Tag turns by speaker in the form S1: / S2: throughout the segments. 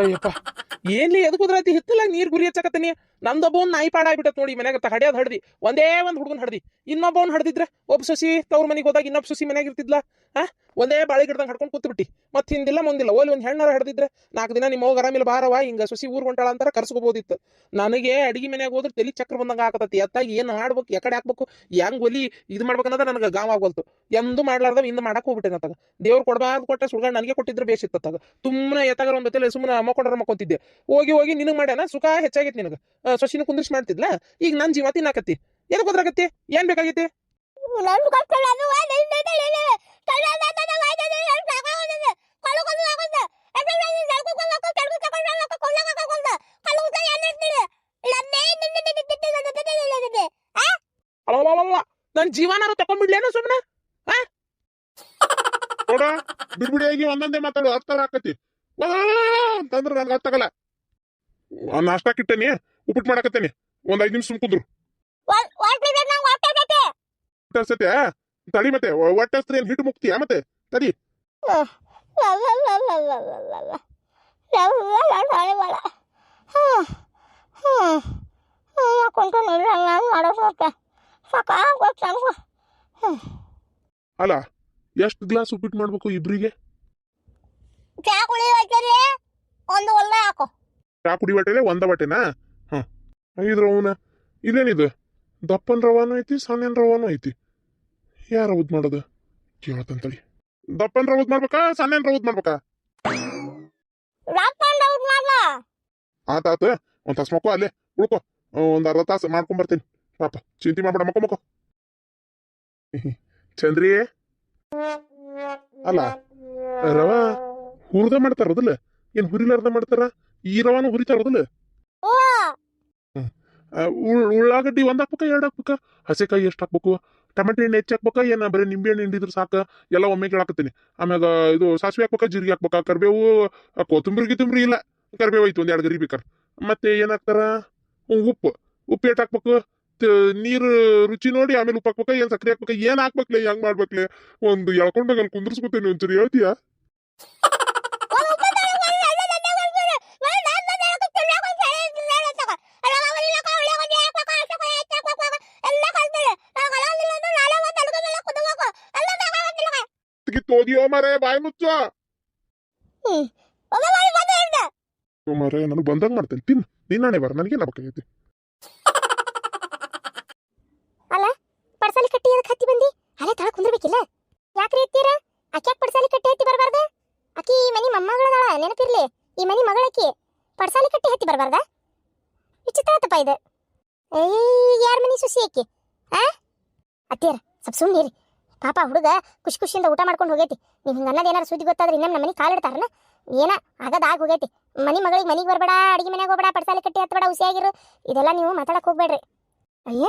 S1: ಅಯ್ಯಪ್ಪ. ಏನ್ಲಿ ಎದ್ ಕುದ್ರಾತಿ ಹಿತ್ತಲಾಗ ನೀರ್ ಗುರಿ ಹಚ್ಚಕತ್ತೀನಿ. ನಮ್ದೊಬ್ಬ ಒಂದ್ ನಾಯಿ ಪಾಡ ಆಗ್ಬಿಟ್ಟತ್ ನೋಡಿ, ಮನ್ಯಾಗ ಹಡಿಯೋದ್ ಹಡ್ದಿ. ಒಂದೇ ಒಂದ್ ಹುಡುಗನ್ ಹಡ್ದಿ. ಇನ್ನೊಬ್ಬ ಹಡ್ದಿದ್ರೆ, ಒಬ್ಬ ಸೊಸಿ ತವ್ರ ಮನೆಗೆ ಹೋದಾಗ ಇನ್ನೊಬ್ಬ ಸೊಸಿ ಮನೆಗೆ ಇರ್ತಿದ್ಲ? ಆ? ಒಂದೇ ಬಾಳಿ ಗಿಡದಂಗ ಹಡ್ಕೊಂಡ್ ಕೂತ್ಬಿಟ್ಟಿ. ಮತ್ತೆ ಮತ್ ಹಿಂದಿಲ್ಲ ಮುಂದಿಲ್ಲ. ಓಲಿ ಒಂದು ಹೆಣ್ಣಾರ ಹಡ್ದಿದ್ರೆ ನಾಲ್ಕು ದಿನ ನಿಮ್ಮ ಹೋಗ ಆರಾಮಿಲ್ಲ ಬಾರವ ಹಿಂಗ ಸಸಿ ಊರ್ ಹೊಂಟಾಳ ಅಂತಾರ ಕರ್ಸ್ಕೋಬೋದಿತ್ತು. ನನಗೆ ಅಡಿಗೆ ಮನೆಗೆ ಹೋದ್ರೆ ತಲಿ ಚಕ್ರ ಬಂದಂಗ ಆಗತೈತಿ ಎತ್ತಾಗಿ ಏನ್ ಆಡ್ಬೇಕು ಯಾಕಡೆ ಹಾಕ್ಬೇಕು, ಹೆಂಗ್ ಒಲಿ ಇದು ಮಾಡ್ಬೇಕನ್ನೋದ ನನಗೆ ಗಾವ್ ಆಗೋಲ್ತು ಎಂದು ಮಾಡ್ಲಾರ್ದ ಇಂದ ಮಾಡಕ್ ಹೋಗ್ಬಿಟ್ಟೆ ನತ್ತಾಗ ದೇವ್ರು ಕೊಡಬಾರ್ದು ಕೊಟ್ಟ ಸುಳ್ಗ ನನಗೆ ಕೊಟ್ಟಿದ್ರೆ ಬೇಸಿತ್ತತ್ತಾಗ ಸುಮ್ಮನೆ ಎತ್ತಾಗ ಒಂದ್ ಸುಮ್ಮನೆ ಕೊಡ್ರಮ್ಮ ಮಕ್ಕೊಂತಿದ್ದೆ ಹೋಗಿ ಹೋಗಿ ನಿನಗ್ ಮಾಡ್ಯಾನ? ಸುಖ ಹೆಚ್ಚಾಗಿತ್ತು ನಿನಗ. ಸೊಸಿನ ಕುಂದ್ರಿಸಿ ಮಾಡ್ತಿದ್ಲ? ಈಗ ನನ್ನ ಜೀವ ತಿನ್ನಾಕತ್ತಿ ಏನಕ್ಕೆ ಹೋದ್ರಾಗತ್ತಿ ಏನ್ ಬೇಕಾಗೈತಿ?
S2: ನನ್
S1: ಜೀವನಾರ ತಕೊಂಡ್ಬಿಡ್ಲೇನೋ ಸುಮ್ನೆ?
S3: ನೋಡ ಬಿಡ್ಬಿಡಿಯಾಗಿ ಒಂದೊಂದೇ ಮಾತಾಡು ಅರ್ಥ ಹಾಕತಿ ಅಂತಂದ್ರೆ ನನ್ಗೆ ಅರ್ಥಾಗಲ್ಲ ನಾಷ್ಟ ನೀ ಉಪ್ಪಿಟ್ಟು ಮಾಡಾಕತ್ತೇನೆ. ಒಂದ್ ಐದ್ ನಿಮಿಷ ಕುದ್ರು. ಕುಂದ್ರು ತಡಿ ಮತ್ತೆ ಒಟ್ಟಸ್ತ್ರಿ ಏನ್ ಹಿಟ್ಟು ಮುಕ್ತಿಯಾ ಮತ್ತೆ? ತಡಿ. ಅಲ್ಲ ಎಷ್ಟು ಗ್ಲಾಸ್ ಉಪ್ಪಿಟ್ಟು ಮಾಡ್ಬೇಕು ಇಬ್ರಿಗೆ?
S2: ಚಾ ಕುಡಿ ಒಂದು ಒಳ್ಳೆ ಹಾಕೋ.
S3: ಚಾ ಕುಡಿ ಬಟ್ಟೆ ಒಂದ ಬಟ್ಟೆನಾ? ಐದ್ ರವನ. ಇದೇನಿದು ದಪ್ಪನ ರವಾನು ಐತಿ ಸಣ್ಣ ರವಾನು ಐತಿ. ಯಾರ ಊದ್ ಮಾಡೋದು? ಕೇಳತ್ತಂತಳಿ ದಪ್ಪನ್ ರವದ್ ಮಾಡ್ಬೇಕಾ ಸಣ್ಣ ರವದ್ ಮಾಡ್ಬೇಕಾ?
S2: ಆತ
S3: ಆತ ಒಂದು ತಾಸು ಮಕ್ಕೋ ಅಲ್ಲೇ ಉಳ್ಕೊ. ಒಂದ್ ಅರ್ಧ ತಾಸು ಮಾಡ್ಕೊಂಡ್ ಬರ್ತೀನಿ. ಪಾಪ ಚಿಂತೆ ಮಾಡ್ಬೇಡ ಮಕ್ಕೋ ಮಕ್ಕೋ. ಚಂದ್ರಿ. ಅಲ್ಲ ರವ ಹುರಿದ ಮಾಡ್ತಾರದಲ್ಲ ಏನ್ ಹುರಿಲಾರ್ದ ಮಾಡ್ತಾರ? ಈ ರವಾನು ಹುರಿತಾರದಲ್ಲ ಉಳ್ಳಾಗಡ್ಡಿ ಒಂದು ಹಾಕ್ಬೇಕ, ಎರಡ್ ಹಾಕ್ಬೇಕ? ಹಸೆಕಾಯಿ ಎಷ್ಟು ಹಾಕ್ಬೇಕು? ಟಮಾಟೆ ಹಣ್ಣು ಹೆಚ್ಚು ಹಾಕ್ಬೇಕಾ? ಏನ, ಬರೀ ನಿಂಬೆ ಹಣ್ಣು ಹಿಂಡಿದ್ರು ಸಾಕು? ಎಲ್ಲ ಒಮ್ಮೆ ಕೇಳಾಕತ್ತೀನಿ. ಆಮ್ಯಾಗ ಇದು ಸಾಸಿವೆ ಹಾಕ್ಬೇಕಾ, ಜೀರಿಗೆ ಹಾಕ್ಬೇಕಾ? ಕರಿಬೇವು ಕೊತ್ತಂಬರಿ, ಗಿತ್ತಂಬರಿ ಇಲ್ಲ. ಕರಿಬೇವು ಐತಿ, ಒಂದು ಎರಡು ಗರಿ ಬೇಕಾರೆ. ಮತ್ತೆ ಏನ್ ಹಾಕ್ತಾರ? ಉಪ್ಪು. ಉಪ್ಪು ಏಟ್ ಹಾಕ್ಬೇಕು? ನೀರು, ರುಚಿ ನೋಡಿ, ಆಮೇಲೆ ಉಪ್ಪು ಹಾಕ್ಬೇಕಾ? ಏನು ಸಕ್ಕರೆ ಹಾಕ್ಬೇಕಾ? ಏನು ಹಾಕ್ಬೇಕ್ಲೆ? ಹೆಂಗ್ ಮಾಡ್ಬೇಕ್ಲೆ? ಒಂದು ಎಳ್ಕೊಂಡಾಗ ಅಲ್ಲಿ ಕುಂದ್ರಸ್ಕೊತೇನೆ ಒಂಚೂರು. ಹೇಳ್ತೀಯಾ?
S2: ತಗೋತಿಲ್ಲ
S3: ತೋದಿಯೋ ಮರೆ ಬಾಯಿ ಮುಚ್ಚೋ. ಮರೆ ನನಗೆ ಬಂದಂಗ್ ಮಾಡ್ತೇನೆ. ತಿನ್ ನಿನ್ನಾಣೆ ಬರ ನನಗೇನ ಅಲ್ಲ
S2: ಪಡ್ಸಾಲಿ ಕಟ್ಟಿ ಅದಕ್ಕೆ ಹತ್ತಿ ಬಂದಿ? ಅಲ್ಲೇ ತಳ ಕುಂದಿರ್ಬೇಕಿಲ್ಲ? ಯಾಕ್ರಿ ಎತ್ತೀರ? ಆಕೆ ಯಾಕೆ ಪಡ್ಸಾಲಿ ಕಟ್ಟಿ ಹತ್ತಿ ಬರಬಾರ್ದ? ಆಕಿ ಈ ಮನಿ ಮೊಮ್ಮಗಳದಾಳ ನೆನಪಿರ್ಲಿ. ಈ ಮನಿ ಮಗಳಕಿ ಪಡ್ಸಾಲಿ ಕಟ್ಟಿ ಹತ್ತಿ ಬರಬಾರ್ದ? ವಿಚಿತ್ರ ಆತಪ್ಪ ಇದು. ಏಯ್ ಯಾರ ಮನಿ ಸುಸಿ ಅಕ್ಕಿ ಆ? ಅತ್ತೀರ ಸ್ವಲ್ಪ ಸುಮ್ಮನಿರಿ ಪಾಪ ಹುಡುಗ ಖುಷಿ ಖುಷಿಯಿಂದ ಊಟ ಮಾಡ್ಕೊಂಡು ಹೋಗೈತಿ. ನೀವು ಹಿಂಗೆ ಅನ್ನೋದು ಏನಾರು ಸುದ್ದಿ ಗೊತ್ತಾದ್ರೆ ನಮ್ಮ ಮನೆ ಕಾಲಿಡ್ತಾರನ ಏನ ಆಗದ ಆಗ ಹೋಗೈತಿ. ಮನಿ ಮಗಳಿಗೆ ಮನೆಗೆ ಬರಬೇಡ, ಅಡಿಗೆ ಮನೆಗೆ ಹೋಗ್ಬೇಡ, ಪಡ್ಸಾಲಿ ಕಟ್ಟಿ ಹತ್ತಬೇಡ ಹುಸಿಯಾಗಿರು. ಇದೆಲ್ಲ ನೀವು ಮಾತಾಡಕ್ಕೆ ಹೋಗ್ಬೇಡ್ರಿ. ಅಯ್ಯ,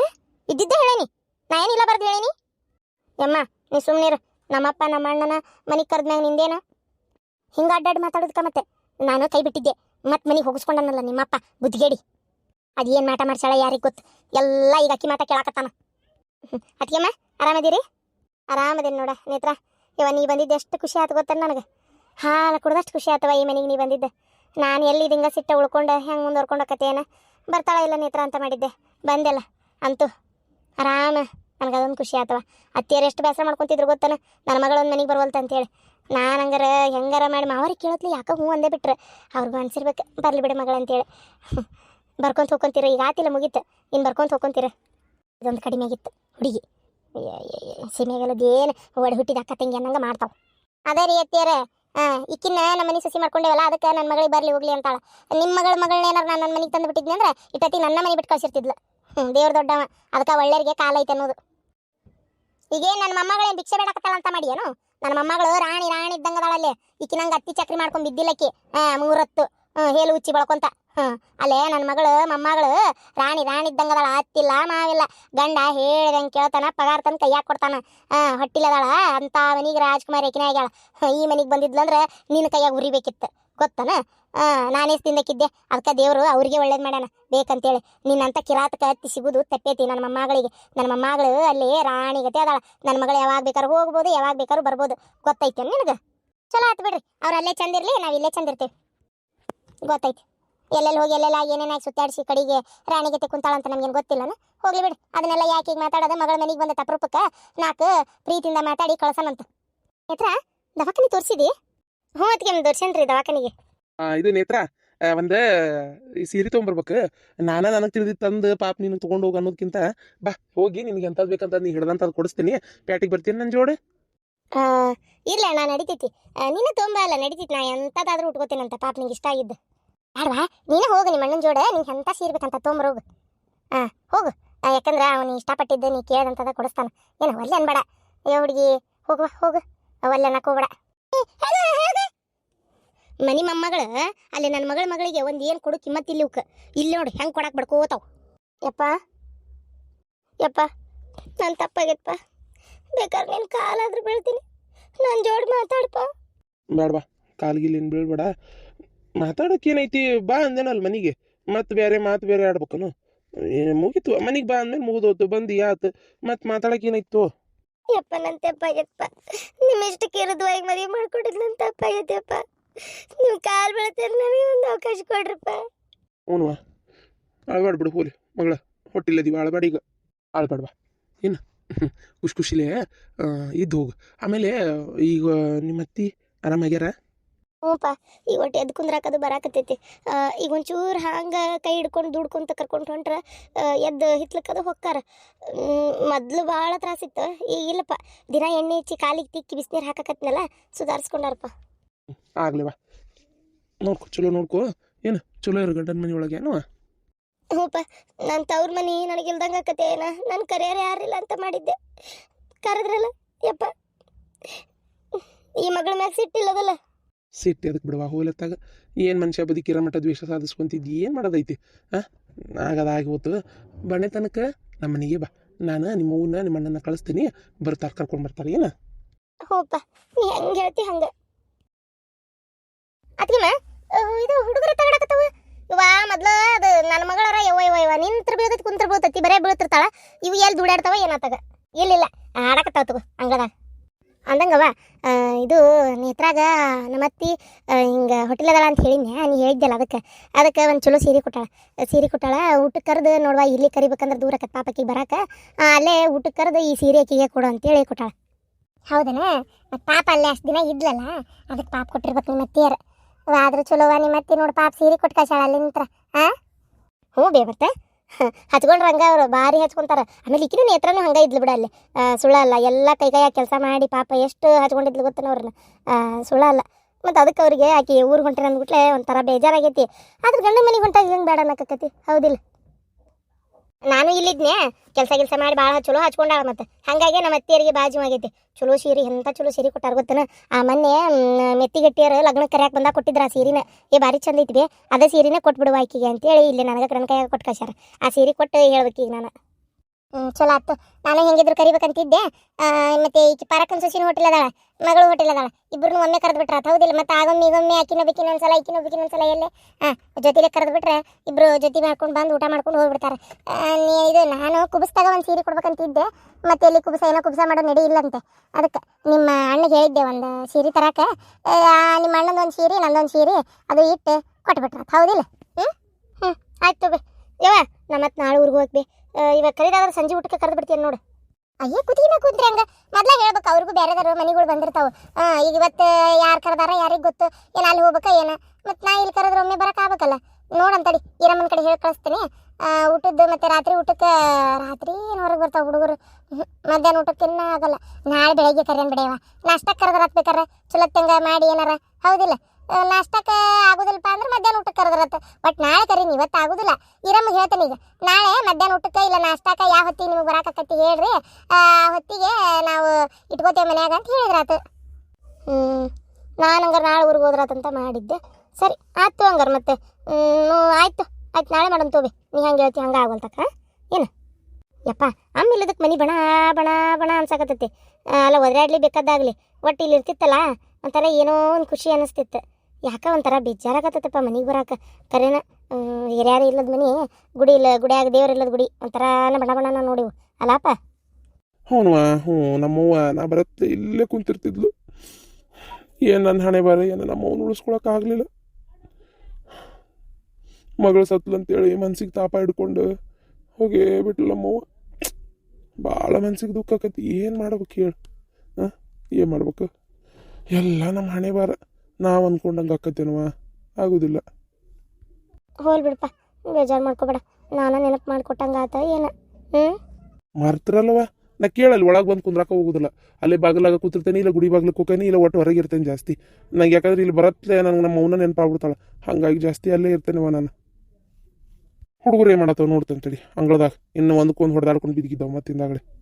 S2: ಇದ್ದಿದ್ದೆ ಹೇಳೇನಿ ನಾ? ಏನಿಲ್ಲ ಬರ್ದು ಹೇಳೇನಿ ಯಮ್ಮ, ನೀ ಸುಮ್ಮನಿರು ನಮ್ಮಪ್ಪ ನಮ್ಮ ಅಣ್ಣನ ಮನಿ ಕರೆದ್ಮ್ಯಾಗ ನಿಂದೇನ? ಹಿಂಗೆ ಅಡ್ಡಾಡಿ ಮಾತಾಡೋದಕ್ಕೆ ಮತ್ತೆ? ನಾನು ಕೈ ಬಿಟ್ಟಿದ್ದೆ. ಮತ್ತೆ ಮನೆಗೆ ಹೋಗಿಸ್ಕೊಂಡನಲ್ಲ ನಿಮ್ಮಪ್ಪ ಬುದ್ಧಿಗೇಡಿ ಅದೇನು ಮಾಟ ಮಾಡ್ಸಾಳ ಯಾರಿಗೆ ಗೊತ್ತು? ಎಲ್ಲ ಈಗ ಅಕ್ಕಿ ಮಾತಾ ಕೇಳಾಕತ್ತಾನ. ಅದಕ್ಕೆಮ್ಮ ಆರಾಮದಿರಿ? ಆರಾಮದೇನಿ ನೋಡ ನೇತ್ರ. ಇವ ನೀ ಬಂದಿದ್ದು ಎಷ್ಟು ಖುಷಿ ಆಯ್ತು ಗೊತ್ತ ನನಗೆ? ಹಾಲು ಕುಡ್ದಷ್ಟು ಖುಷಿ ಆತವ ಈ ಮನೆಗೆ ನೀ ಬಂದಿದ್ದೆ. ನಾನು ಎಲ್ಲಿ ಹಿಂಗೆ ಸಿಟ್ಟ ಉಳ್ಕೊಂಡು, ಹೆಂಗೆ ಮುಂದುವರ್ಕೊಂಡೋಕತ್ತೇನ ಬರ್ತಾಳ ಇಲ್ಲ ನೇತ್ರ ಅಂತ ಮಾಡಿದ್ದೆ. ಬಂದೆಲ್ಲ. ಅಂತೂ ಆರಾಮ. ನನಗೆ ಅದೊಂದು ಖುಷಿ ಆತವ ಅತ್ತಿಯರು ಎಷ್ಟು ಬೇಸರ ಮಾಡ್ಕೊತಿದ್ರು ಗೊತ್ತಾನ? ನನ್ನ ಮಗಳು ಒಂದು ಮನೆಗೆ ಬರುವಲ್ತ ಅಂತೇಳಿ ನಾನು ಹಂಗಾರ ಹೆಂಗಾರ ಮಾಡಿ ಮಾವರಿ ಕೇಳತ್ಲಿ, ಯಾಕೆ ಹ್ಞೂ ಅಂದೇ ಬಿಟ್ರೆ. ಅವ್ರಿಗೂ ಅನ್ಸಿರ್ಬೇಕು. ಬರಲಿ ಬಿಡಿ ಮಗಳು ಅಂತೇಳಿ. ಬರ್ಕೊಂತ ಹೋಗ್ಕೊಂತೀರ ಈಗ ಆತಿಲ್ಲ ಮುಗೀತು. ಇನ್ನು ಬರ್ಕೊಂತ ಹೋಗ್ಕೊಂತೀರ ಇದೊಂದು ಕಡಿಮೆ ಆಗಿತ್ತು. ಹುಡುಗಿ. ಸೀಮೆಗೆಲ್ಲದೇನು ಒಡ ಹುಟ್ಟಿದ ಅಕ್ಕ ತಂಗಿ ಅನ್ನಂಗೆ ಮಾಡ್ತಾವೆ ಅದೇ ರೀ ಅತ್ತಿಯರ ಹಾಂ ಇಕ್ಕಿನ್ನ ನಮ್ಮ ಮನೆ ಸಸಿ ಮಾಡ್ಕೊಂಡೇವಲ್ಲ ಅದಕ್ಕೆ ನನ್ನ ಮಗಳಿಗೆ ಬರಲಿ ಹೋಗ್ಲಿ ಅಂತಾಳ ನಿಮ್ಮ ಮಗಳ ಮಗಳನ್ನ ಏನಾರು ನಾನು ನನ್ನ ಮನೆಗೆ ತಂದು ಬಿಟ್ಟಿದ್ನಿ ಅಂದ್ರೆ ಇಟ್ಟತಿ ನನ್ನ ಮನೆ ಬಿಟ್ಟು ಕಳ್ಸಿರ್ತಿದ್ಲು ಹ್ಞೂ ದೇವ್ರ ದೊಡ್ಡವ ಅದಕ್ಕೆ ಒಳ್ಳೆಯರಿಗೆ ಕಾಲ ಐತೆ ಅನ್ನೋದು ಈಗೇನು ನನ್ನ ಮೊಮ್ಮಗಳೇನು ಭಿಕ್ಷೆ ಬೇಡಕತ್ತಾಳ ಅಂತ ಮಾಡಿ ಏನು ನನ್ನ ಮೊಮ್ಮಗಳು ರಾಣಿ ರಾಣಿ ಇದ್ದಂಗದಾಳಲ್ಲಿ ಈಕಿ ನಂಗೆ ಅತ್ತಿ ಚಕ್ರಿ ಮಾಡ್ಕೊಂಡು ಬಿದ್ದಿಲ್ಲಕ್ಕಿ ಹಾಂ ಮೂರತ್ತು ಹೇಲು ಉಚ್ಚಿ ಬಳಕೊಂತ ಹ್ಞೂ ಅಲ್ಲೇ ನನ್ನ ಮಗಳು, ಮೊಮ್ಮಗಳು, ರಾಣಿ ರಾಣಿ ಇದ್ದಂಗದಾಳ, ಅತ್ತಿಲ್ಲ, ಮಾವಿಲ್ಲ. ಗಂಡ ಹೇಳ್ದಂಗೆ ಕೇಳ್ತಾನ, ಪಗಾರ ತಂದು ಕೈಯಾಗ ಕೊಡ್ತಾನ. ಹಾಂ, ಹೊಟ್ಟಿಲದಾಳ, ಅಂತ ಮನಿಗೆ ರಾಜ್ಕುಮಾರ್ ಏಕಿನ ಆಗ್ಯಾಳ. ಈ ಮನಿಗೆ ಬಂದಿದ್ಲಂದ್ರೆ ನಿನ್ನ ಕೈಯಾಗ ಉರಿಬೇಕಿತ್ತು. ಗೊತ್ತಾನ? ಹಾಂ, ನಾನೇ ತಿಂದಕ್ಕಿದ್ದೆ. ಅದಕ್ಕೆ ದೇವರು ಅವ್ರಿಗೆ ಒಳ್ಳೇದು ಮಾಡ್ಯಾನ. ಬೇಕಂತೇಳಿ. ನಿನ್ನಂತ ಕಿರಾತಕ ಹತ್ತಿ ಸಿಗೋದು ತಪ್ಪೈತಿ ನನ್ನ ಮೊಮ್ಮಗಳಿಗೆ. ನನ್ನ ಮೊಮ್ಮಗಳು ಅಲ್ಲಿ ರಾಣಿಗತೆ ಅದಾಳ. ನನ್ನ ಮಗಳು ಯಾವಾಗ ಬೇಕಾದ್ರೂ ಹೋಗ್ಬೋದು, ಯಾವಾಗ ಬೇಕಾದ್ರೂ ಬರ್ಬೋದು. ಗೊತ್ತೈತೆ ನಿನಗೆ? ಚಲೋ ಆಯ್ತು ಬಿಡ್ರಿ. ಅವ್ರು ಅಲ್ಲೇ ಚಂದಿರಲಿ ನಾವು ಇಲ್ಲೇ ಚಂದಿರ್ತೀವಿ ಗೊತ್ತೈತಿ. ಎಲ್ಲೆಲ್ಲಿ ಹೋಗಿ ಎಲ್ಲೆಲ್ಲ ಏನೇನಾಗಿ ಸುತ್ತಾಡಿಸಿ ಕಡೆಗೆ ರಾಣಿಗೆ ಕುಂತಾಳ ಅಂತ ನಮ್ಗೇನು ಗೊತ್ತಿಲ್ಲನ? ಹೋಗ್ಲಿ ಬಿಡು. ಅದನ್ನೆಲ್ಲ ಯಾಕೆ ಈಗ ಮಾತಾಡೋದು? ಮಗಳ ಮನೆಗೆ ಬಂದ ತಪ್ರೂಪಕ್ಕೆ ನಾಲ್ಕು ಪ್ರೀತಿಯಿಂದ ಮಾತಾಡಿ ಕಳ್ಸನಂತ. ನೇತ್ರ ದವಾಖಾನೆ ತೋರಿಸಿದಿ? ಹ್ಞೂ ಅದಕ್ಕೆ ತೋರ್ಸೇನ್ರಿ ದವಾಖಾನಿಗೆ.
S1: ಆ, ಇದು ನೇತ್ರ ಒಂದ ಈ ಸೀರೆ ತೊಗೊಂಬರ್ಬೇಕು. ನಾನ ನನಗೆ ತಿಳಿದಿತ್ತು ತಂದು ಪಾಪ ನೀನು ತೊಗೊಂಡು ಹೋಗಿ ಅನ್ನೋದಕ್ಕಿಂತ ಬಾ ಹೋಗಿ ನಿನಗೆ ಎಂಥದ್ದು ಬೇಕಂತ ನೀ ಹಿಡ್ದಂತ ಕೊಡಿಸ್ತೀನಿ. ಪ್ಯಾಟಿಗೆ ಬರ್ತೀನಿ ನನ್ನ ಜೋಡಿ.
S2: ಆ, ಇಲ್ಲ ನಾ ನಡಿತೈತಿ. ಆ, ನೀನು ತೊಂಬ ಅಲ್ಲ ನಡಿತೈತಿ. ನಾ ಎಂಥದ್ದಾದ್ರೂ ಉಟ್ಕೋತೀನಂತ ಪಾಪ ನಿಂಗೆ ಇಷ್ಟ ಆಗಿದ್ದು. ಆಡ್ವಾ ನೀನು ಹೋಗು ನಿಮ್ಮ ಅಣ್ಣನ ಜೋಡ. ನಿಂಗೆ ಎಂಥ ಸೀರ್ಬೇಕಂತ ತೊಂಬರೋಗು ಹಾಂ ಹೋಗು. ಯಾಕಂದ್ರೆ ಅವನು ಇಷ್ಟಪಟ್ಟಿದ್ದು, ನೀ ಕೇಳ್ದಂತದ ಕೊಡಿಸ್ತಾನೆ. ಏನು, ಒಲ್ಲೆ ಅನ್ಬೇಡ. ಏ, ಹುಡುಗಿ ಹೋಗುವ ಹೋಗು. ಒಲ್ಲೆ ಅನ್ನಕ್ಕೆ ಹೋಗ್ಬೇಡ. ಮನಿ ಮೊಮ್ಮಗಳು, ಅಲ್ಲಿ ನನ್ನ ಮಗಳ ಮಗಳಿಗೆ ಒಂದು ಏನು ಕೊಡು ಕಿಮ್ಮತ್ತಿ ಇಲ್ಲಿ ಇವ್ಕ. ಇಲ್ಲಿ ನೋಡಿ, ಹೆಂಗೆ ಕೊಡಕ್ಕೆ ಬಡ್ಕೋತಾವ. ಯಪ್ಪ. ಯಪ್ಪ. ನಾನು ತಪ್ಪಾಗೈತಪ್ಪ. ಬೇಕಾದ್ರೆ ನಿನ್ನ ಕಾಲಾದ್ರೂ ಬೀಳ್ತೀನಿ. ನನ್ನ ಜೋಡಿ ಮಾತಾಡಪ್ಪ
S1: ಬೇಡ ಬಾ ಕಾಲ್ಗಿಲ್ ಏನು ಬೀಳ್ಬೇಡ. ಮಾತಾಡೋಕೆ ಏನೈತಿ? ಬಾ ಅಂದೇನಲ್ಲ ಮನೆಗೆ. ಮತ್ತೆ ಬೇರೆ ಮಾತು ಬೇರೆ ಆಡ್ಬೇಕನು. ಮುಗೀತು. ಮನೆಗೆ ಬಾ ಅಂದ್ಮೇಲೆ ಮುಗಿದೋತು ಬಂದು ಆತು ಮತ್ತೆ ಮಾತಾಡೋಕೆ ಏನಾಯ್ತು
S2: ಯಪ್ಪ ನನ್ನ ತಪ್ಪಾಗೈತಪ್ಪ ನಿಮ್ಮ ಇಷ್ಟಕ್ಕೆ ಇರೋದ್ವಾಗಿ ಮದುವೆ ಮಾಡ್ಕೊಟ್ಟಿದ್ದು ನನ್ನ ತಪ್ಪಾಗೈತಪ್ಪ ನೀವು ಕಾಲು ಬೀಳ್ತೀರಿ ನನಗೆ ಒಂದು ಅವಕಾಶ ಕೊಡ್ರಪ್ಪ.
S1: ಹ್ಞೂ ಅಳ್ಬೇಡ ಬಿಡು ಹೋಲಿ ಮಗಳ ಹೊಟ್ಟಿಲ್ಲದೀವ ಅಳ್ಬೇಡ ಈಗ. ಬಾ. ಏನು? ಖುಷಿ ಖುಷಿಲೇ? ಇದ್ದು ಹೋಗು. ಆಮೇಲೆ ಈಗ ನಿಮ್ಮ ಅತ್ತಿ ಆರಾಮಾಗ್ಯಾರ?
S2: ಹ್ಞೂಪ್ಪ ಈಗ ಒಟ್ಟು ಎದ್ದು ಕುಂದ್ರಾಕದು ಬರಾಕತ್ತೈತಿ. ಈಗ ಒಂಚೂರು ಹಂಗೆ ಕೈ ಹಿಡ್ಕೊಂಡು ದುಡ್ಕೊಂತ ಕರ್ಕೊಂಡು ಹೊಂಟ್ರೆ ಎದ್ದು ಹಿತ್ಲಕ್ಕದು ಹೊಕ್ಕಾರ. ಮೊದಲು ಭಾಳ ತ್ರಾಸಿತ್ತು ಈಗ ಇಲ್ಲಪ್ಪ ದಿನ ಎಣ್ಣೆ ಹಚ್ಚಿ ಕಾಲಿಗೆ ತಿಕ್ಕಿ ಬಿಸಿನೀರು ಹಾಕಕತ್ನಲ್ಲ ಸುಧಾರಿಸ್ಕೊಂಡಾರಪ್ಪ.
S1: ಆಗ್ಲಿ ಬಾ. ನೋಡ್ಕೊ ಚಲೋ ನೋಡ್ಕೊ. ಏನು ಚಲೋ ಇರೋ ಗಂಡನ ಮನೆ ಒಳಗೆ ಏನು?
S2: ಹ್ಞೂಪ್ಪ ನನ್ನ ತವ್ರ ಮನೆ ನನಗೆ ಇಲ್ದಂಗೆ ಆಕತೆ ಏನ ನನ್ನ ಕರಿಯರ್ ಯಾರಿಲ್ಲ ಅಂತ ಮಾಡಿದ್ದೆ. ಕರೆದ್ರಲ್ಲ ಯಪ್ಪ. ಈ ಮಗಳ ಮ್ಯಾಗ ಸಿಟ್ಟಿಲ್ಲದಲ್ಲ.
S1: ಸಿಟ್ಟು ಎದಕ್ಕೆ ಬಿಡವಾ ಹೋಲತ್ತಾಗ ಏನು ಮನುಷ್ಯ ಬದಿ ಮಟ್ಟ ದ್ವೇಷ ಸಾಧಿಸ್ಕೊಂತಿದ್ದು, ಏನು ಮಾಡೋದೈತಿ ಹಾಂ ಆಗದಾಗಿ ಹೋತು. ಬಣ್ಣೆ ನಮ್ಮ ಮನೆಗೆ ಬಾ. ನಾನು ನಿಮ್ಮ ಅವ್ವನ್ನ, ನಿಮ್ಮ ಅಣ್ಣನ ಕಳಿಸ್ತೀನಿ. ಬರ್ತಾರೆ, ಕರ್ಕೊಂಡು ಬರ್ತಾರೆ, ಏನು?
S2: ಹ್ಞೂಪ್ಪ ನೀ ಹೆಂಗೆ ಹೇಳ್ತಿ ಹಂಗೆ. ಅದಕ್ಕೆ ಇದು ಹುಡುಗರ ತಗಡಕತ್ತವ ಇವ ಮೊದ್ಲ ಅದು ನನ್ನ ಮಗಳರ, ಯವ್ವ ಯವ್ವ ಯವ್ವ ನಿಂತ್ರ ಬೀಳ್ತೈತಿ ಕುಂತ್ರ ಬೀಳ್ತೈತಿ ಬರೇ ಬೀಳ್ತಿರ್ತಾಳ. ಇವು ಎಲ್ಲಿ ದುಡ್ಯಾಡ್ತಾವ, ಏನಾತಾಗ? ಇಲ್ಲಿಲ್ಲ ಆಡಕತ್ತಾವ ತಗೋ ಹಂಗದ ಅಂದಂಗವ ಆ, ಇದು ನೇತ್ರಾಗ ನಮ್ಮ ಅತ್ತಿ ಹಿಂಗೆ ಹೋಟೆಲ್ ಅಂತ ಹೇಳಿದ್ನೆ ನೀ ಹೇಳಿದ್ದಲ್ಲ ಅದಕ್ಕೆ. ಅದಕ್ಕೆ ಒಂದು ಚಲೋ ಸೀರೆ ಕೊಟ್ಟಾಳ. ಸೀರೆ ಕೊಟ್ಟಾಳ ಊಟಕ್ಕೆ ಕರೆದು ನೋಡುವ ಇಲ್ಲಿ ಕರಿಬೇಕಂದ್ರೆ ದೂರ ಆಕತ್ ಪಾಪಕ್ಕೆ ಬರಾಕ ಆ, ಅಲ್ಲೇ ಊಟಕ್ಕೆ ಕರೆದು ಈ ಸೀರೆ ಆಕಿಗೆ ಕೊಡು ಅಂತೇಳಿ ಕೊಟ್ಟಾಳ. ಹೌದನ? ಮತ್ತು ಪಾಪ ಅಲ್ಲೇ ಅಷ್ಟು ದಿನ ಇದ್ಲಲ್ಲ ಅದಕ್ಕೆ ಪಾಪ ಕೊಟ್ಟಿರ್ಬೇಕು ನಿಮ್ಮ ಅತ್ತಿಯರ. ಆದ್ರೂ ಚಲೋವ ನಿಮ್ಮ ಅತ್ತಿ ನೋಡಿ ಪಾಪ ಸೀರೆ ಕೊಟ್ಟು ಕಳ್ಸಾಳ ಅಲ್ಲಿ ನಿಂತ್ರ ಹಾಂ ಹ್ಞೂ ಬೇ ಮತ್ತೆ ಹಚ್ಕೊಂಡ್ರೆ ಹಂಗೆ ಅವ್ರು ಭಾರಿ ಹಚ್ಕೊಂತಾರ. ಆಮೇಲೆ ಈಕಿನ ನೇತ್ರನೂ ಹಂಗೆ ಇದ್ಲು ಬಿಡ ಅಲ್ಲಿ. ಸುಳ್ಳಲ್ಲ ಎಲ್ಲ ಕೈ ಕೈಯಾಗ ಕೆಲಸ ಮಾಡಿ ಪಾಪ ಎಷ್ಟು ಹಚ್ಕೊಂಡಿದ್ಲು ಗೊತ್ತನ ಅವ್ರನ್ನ. ಸುಳ್ಳ ಅಲ್ಲ. ಮತ್ತು ಅದಕ್ಕೆ ಅವರಿಗೆ ಆಕೆ ಊರು ಹೊಂಟ್ರೆ ಅಂದ್ಬಿಟ್ಲೆ ಒಂಥರ ಬೇಜಾರಾಗೈತಿ. ಆದ್ರೆ ಗಂಡ ಮನೆಗೆ ಹೊಂಟಾಗ ಹೆಂಗೆ ಬೇಡ ಅನ್ನಕತ್ತೈತಿ ಹೌದಿಲ್ಲ. ನಾನು ಇಲ್ಲಿದ್ನೆ ಕೆಲಸ ಕೆಲಸ ಮಾಡಿ ಭಾಳ ಚಲೋ ಹಚ್ಕೊಂಡಾಳ ಮತ್ತೆ. ಹಾಗಾಗಿ ನಮ್ಮ ಅತ್ತಿಯರಿಗೆ ಬಾಜು ಆಗೈತಿ. ಚಲೋ ಸೀರೆ ಎಂಥ ಚಲೋ ಸೀರೆ ಕೊಟ್ಟಾರ ಗೊತ್ತನ? ಆ ಮೊನ್ನೆ ಮೆತ್ತಿಗೆಟ್ಟಿಯರ ಲಗ್ನ ಕರ್ಯಾಕೆ ಬಂದಾಗ ಕೊಟ್ಟಿದ್ರ ಆ ಸೀರೆನ. ಏ, ಭಾರಿ ಚಂದ ಐತಿ ಬೇ. ಅದೇ ಸೀರೆನೇ ಕೊಟ್ಬಿಡುವ ಆಕಿಗೆ ಅಂತೇಳಿ ಇಲ್ಲಿ ನನಗೆ ನನ್ನ ಕೈಯಾಗ ಆ ಸೀರೆ ಕೊಟ್ಟು ಹೇಳ್ಬೇಕು ಈಗ ನಾನು. ಹ್ಞೂ ಚಲೋ ಆಯ್ತು ನಾನು ಹೆಂಗಿದ್ರು ಕರಿಬೇಕಂತಿದ್ದೆ. ಮತ್ತು ಈಕಿ ಪಾರಕನ್ ಸೊಸಿನ ಹೋಟೆಲ್ ಅದಾಳ ಮಗಳು ಹೋಟೆಲ್ ಅದಾಳ ಇಬ್ಬರನ್ನು ಒಮ್ಮೆ ಕರೆದು ಬಿಟ್ರ ಹೌದಿಲ್ಲ? ಮತ್ತೆ ಆಗೊಮ್ಮೆ ಈಗೊಮ್ಮೆ ಆಕಿನ ಬೇಕಿನ ಒಂದ್ಸಲ ಈಕಿನ ಬೇಕಿನ ಒಂದ್ಸಲ ಎಲ್ಲೇ? ಹಾಂ ಜೊತೆಲೆ ಕರೆದು ಬಿಟ್ರೆ ಇಬ್ರು ಜೊತೆ ಮಾಡ್ಕೊಂಡು ಬಂದು ಊಟ ಮಾಡ್ಕೊಂಡು ಹೋಗ್ಬಿಡ್ತಾರೆ. ನೀ ಇದು ನಾನು ಕುಬಸ್ದಾಗ ಒಂದು ಸೀರೆ ಕೊಡ್ಬೇಕಂತಿದ್ದೆ. ಮತ್ತೆ ಇಲ್ಲಿ ಕುಬಸ ಏನೋ ಕುಬಸ ಮಾಡೋ ನಡಿ ಇಲ್ಲಂತೆ. ಅದಕ್ಕೆ ನಿಮ್ಮ ಅಣ್ಣಗೆ ಹೇಳಿದ್ದೆ ಒಂದು ಸೀರೆ ತರಕ. ಆ, ನಿಮ್ಮ ಅಣ್ಣಂದು ಒಂದು ಸೀರೆ ನಂದೊಂದು ಸೀರೆ ಅದು ಇಟ್ಟು ಕೊಟ್ಬಿಟ್ರೆ ಹೌದಿಲ್ಲ? ಹ್ಞೂ ಹ್ಞೂ ಆಯ್ತು ಬೇ. ಯವಾ ನಮ್ಮ ಮತ್ತೆ ನಾಳೆ ಊರಿಗೆ ಹೋಗ್ಬೇ. ಇವಾಗ ಕರೀದಾದ್ರೆ ಸಂಜೆ ಊಟಕ್ಕೆ ಕರೆದು ಬಿಡ್ತೀನಿ ನೋಡು. ಅಯ್ಯೋ ಕುದಿನ ಕೂತ್ರಿ ಹಂಗ? ಮೊದ್ಲ ಹೇಳ್ಬೇಕು, ಅವ್ರಿಗೂ ಬೇರೆದಾರು ಮನೆಗಳು ಬಂದಿರ್ತಾವ. ಈಗ ಇವತ್ತು ಯಾರು ಕರೆದಾರ, ಯಾರಿಗೆ ಗೊತ್ತು? ಏನು ಅಲ್ಲಿ ಹೋಗ್ಬೇಕಾ, ಏನ? ಮತ್ತು ನಾ ಇಲ್ಲಿ ಕರೆದ್ರೆ ಒಮ್ಮೆ ಬರಕ್ಕೆ ಆಗ್ಬೇಕಲ್ಲ? ನೋಡಂತಡಿ ಈರಮ್ಮನ ಕಡೆ ಹೇಳಿ ಕಳಿಸ್ತೀನಿ. ಊಟದ್ದು ಮತ್ತು ರಾತ್ರಿ ಊಟಕ್ಕೆ, ರಾತ್ರಿ ಹೊರಗೆ ಬರ್ತಾವೆ ಹುಡುಗರು? ಮಧ್ಯಾಹ್ನ ಊಟಕ್ಕೆ ಇನ್ನೂ ಆಗಲ್ಲ. ನಾಳೆ ಬೆಳಗ್ಗೆ ಕರೆಯನ್ ಬಿಡೆಯವ. ನಾಷ್ಟಕ್ಕೆ ಕರೆದ್ರೆ ಹಾಕ್ಬೇಕಾರೆ ಚಲೋ ಮಾಡಿ ಏನಾರ? ಹೌದಿಲ್ಲ. ನಾಷ್ಟಕ್ಕೆ ಆಗುದಿಲ್ಲಪ್ಪ ಅಂದ್ರೆ ಮಧ್ಯಾಹ್ನ ಊಟಕ್ಕೆ ಕರೆದ್ರತ್ತ. ಬಟ್ ನಾಳೆ ಕರೀನಿ ಇವತ್ತು ಆಗುದಿಲ್ಲ. ಇರಮ್ಮಗೆ ಹೇಳ್ತೇನೆ ಈಗ. ನಾಳೆ ಮಧ್ಯಾಹ್ನ ಊಟಕ್ಕೆ ಇಲ್ಲ ನಾಷ್ಟಕ್ಕೆ ಯಾವ ಹೊತ್ತಿಗೆ ನಿಮಗೆ ಬರಾಕತ್ತಿ ಹೇಳ್ರಿ. ಆ, ಹೊತ್ತಿಗೆ ನಾವು ಇಟ್ಕೋತೇವೆ ಮನ್ಯಾಗ ಅಂತ ಹೇಳಿದ್ರಾತು. ಹ್ಞೂ ನಾನು ಹಂಗಾರೆ ನಾಳೆ ಊರಿಗೆ ಹೋದ್ರಾತಂತ ಮಾಡಿದ್ದೆ. ಸರಿ, ಆಯ್ತು ಹಂಗಾರೆ ಮತ್ತೆ. ಹ್ಞೂ ಆಯ್ತು. ಆಯ್ತು, ನಾಳೆ ಮಾಡೋಣ ತೋಬಿ. ನೀ ಹಂಗೆ ಹೇಳ್ತಿ, ಹಂಗೆ ಆಗೋಲ್ತಕ್ಕ ಏನು? ಯಪ್ಪ ಆಮೇಲೆ ಅದಕ್ಕೆ ಮನೆ ಬಣ ಬಣ ಬಣ ಅನ್ಸಕತ್ತೈತಿ. ಅಲ್ಲ ಒದರಾಡ್ಲಿ ಬೇಕಾದಾಗಲಿ. ಒಟ್ಟು ಇಲ್ಲಿ ಇರ್ತಿತ್ತಲ್ಲ ಒಂಥರ ಏನೋ ಒಂದು ಖುಷಿ ಅನ್ನಿಸ್ತಿತ್ತು ಯಾಕ ಒಂಥರ ಬೇಜಾರಾಗತ್ತಪ್ಪ ಮನೆಗೆ ಬರಾಕ? ಕರೆನ ಹಿರಿಯಾರು ಇಲ್ಲದ ಮನೆ, ಗುಡಿ ಇಲ್ಲ, ಗುಡಿಯಾಗ ದೇವ್ರ ಇಲ್ಲದ ಗುಡಿ, ಒಂಥರ ಬಣ್ಣ ಬಣ್ಣ ನೋಡಿವು. ಅಲ್ಲಪ್ಪ
S1: ಹ್ಞೂ ಹ್ಞೂ, ನಮ್ಮವ್ವ, ನಾ ಬರತ್ತೆ, ಇಲ್ಲೇ ಕುಂತಿರ್ತಿದ್ಲು. ಏನು ನನ್ನ ಹಣೆ ಬರ, ಏನು ನಮ್ಮವ್ನ ಉಳಿಸ್ಕೊಳಕ್ಕಾಗಲಿಲ್ಲ ಮಗಳು ಸತ್ಲಂತೇಳಿ ಮನ್ಸಿಗೆ ತಾಪ ಹಿಡ್ಕೊಂಡು ಹೋಗಿ ಬಿಟ್ಲು ನಮ್ಮವ್ವ. ಭಾಳ ಮನ್ಸಿಗೆ ದುಃಖ ಆಕತಿ, ಏನು ಮಾಡ್ಬೇಕು ಹೇಳು ಹಾಂ? ಏನು ಮಾಡ್ಬೇಕು? ಎಲ್ಲ ನಮ್ಮ ಹಣೆ ಬಾರ. ನಾವು ಅಂದ್ಕೊಂಡಂಗೆ ಆಕತ್ತೇನವ ಆಗೋದಿಲ್ಲ.
S2: ಹೋಲ್ ಬಿಡಪ್ಪ ಬೇಜಾರು ಮಾಡ್ಕೋಬೇಡ. ನಾನು ನೆನಪು ಮಾಡಿಕೊಟ್ಟಂಗೆ ಆತ ಏನ? ಹ್ಞೂ
S1: ಮರ್ತ್ರಲ್ವ? ನಾ ಕೇಳಲ್ಲ ಒಳಗೆ ಬಂದು ಕುಂದ್ರಾಕ ಹೋಗುದಿಲ್ಲ. ಅಲ್ಲೇ ಬಾಗಿಲಾಗ ಕೂತಿರ್ತೇನೆ ಇಲ್ಲ ಗುಡಿ ಬಾಗ್ಲಕ್ಕೆ ಹೋಗ್ತೇನೆ ಇಲ್ಲ ಒಟ್ಟು ಹೊರಗೆ ಇರ್ತೇನೆ ಜಾಸ್ತಿ. ನಂಗೆ ಯಾಕಂದ್ರೆ ಇಲ್ಲಿ ಬರತ್ತೆ ನನಗೆ ನಮ್ಮ ಮೌನ ನೆನಪಾಗ್ಬಿಡ್ತಾಳೆ. ಹಾಗಾಗಿ ಜಾಸ್ತಿ ಅಲ್ಲೇ ಇರ್ತೇನೆವ ನಾನು. ಹುಡುಗರು ಏನು ಮಾಡತ್ತವ ನೋಡ್ತೇನೆ ತಡಿ ಅಂಗಳದಾಗ. ಇನ್ನು ಒಂದಕ್ಕೊಂದು ಹೊಡೆದಾಡ್ಕೊಂಡು ಬಿದ್ದಿದ್ದಾವ ಮತ್ತಿಂದಾಗಲೇ.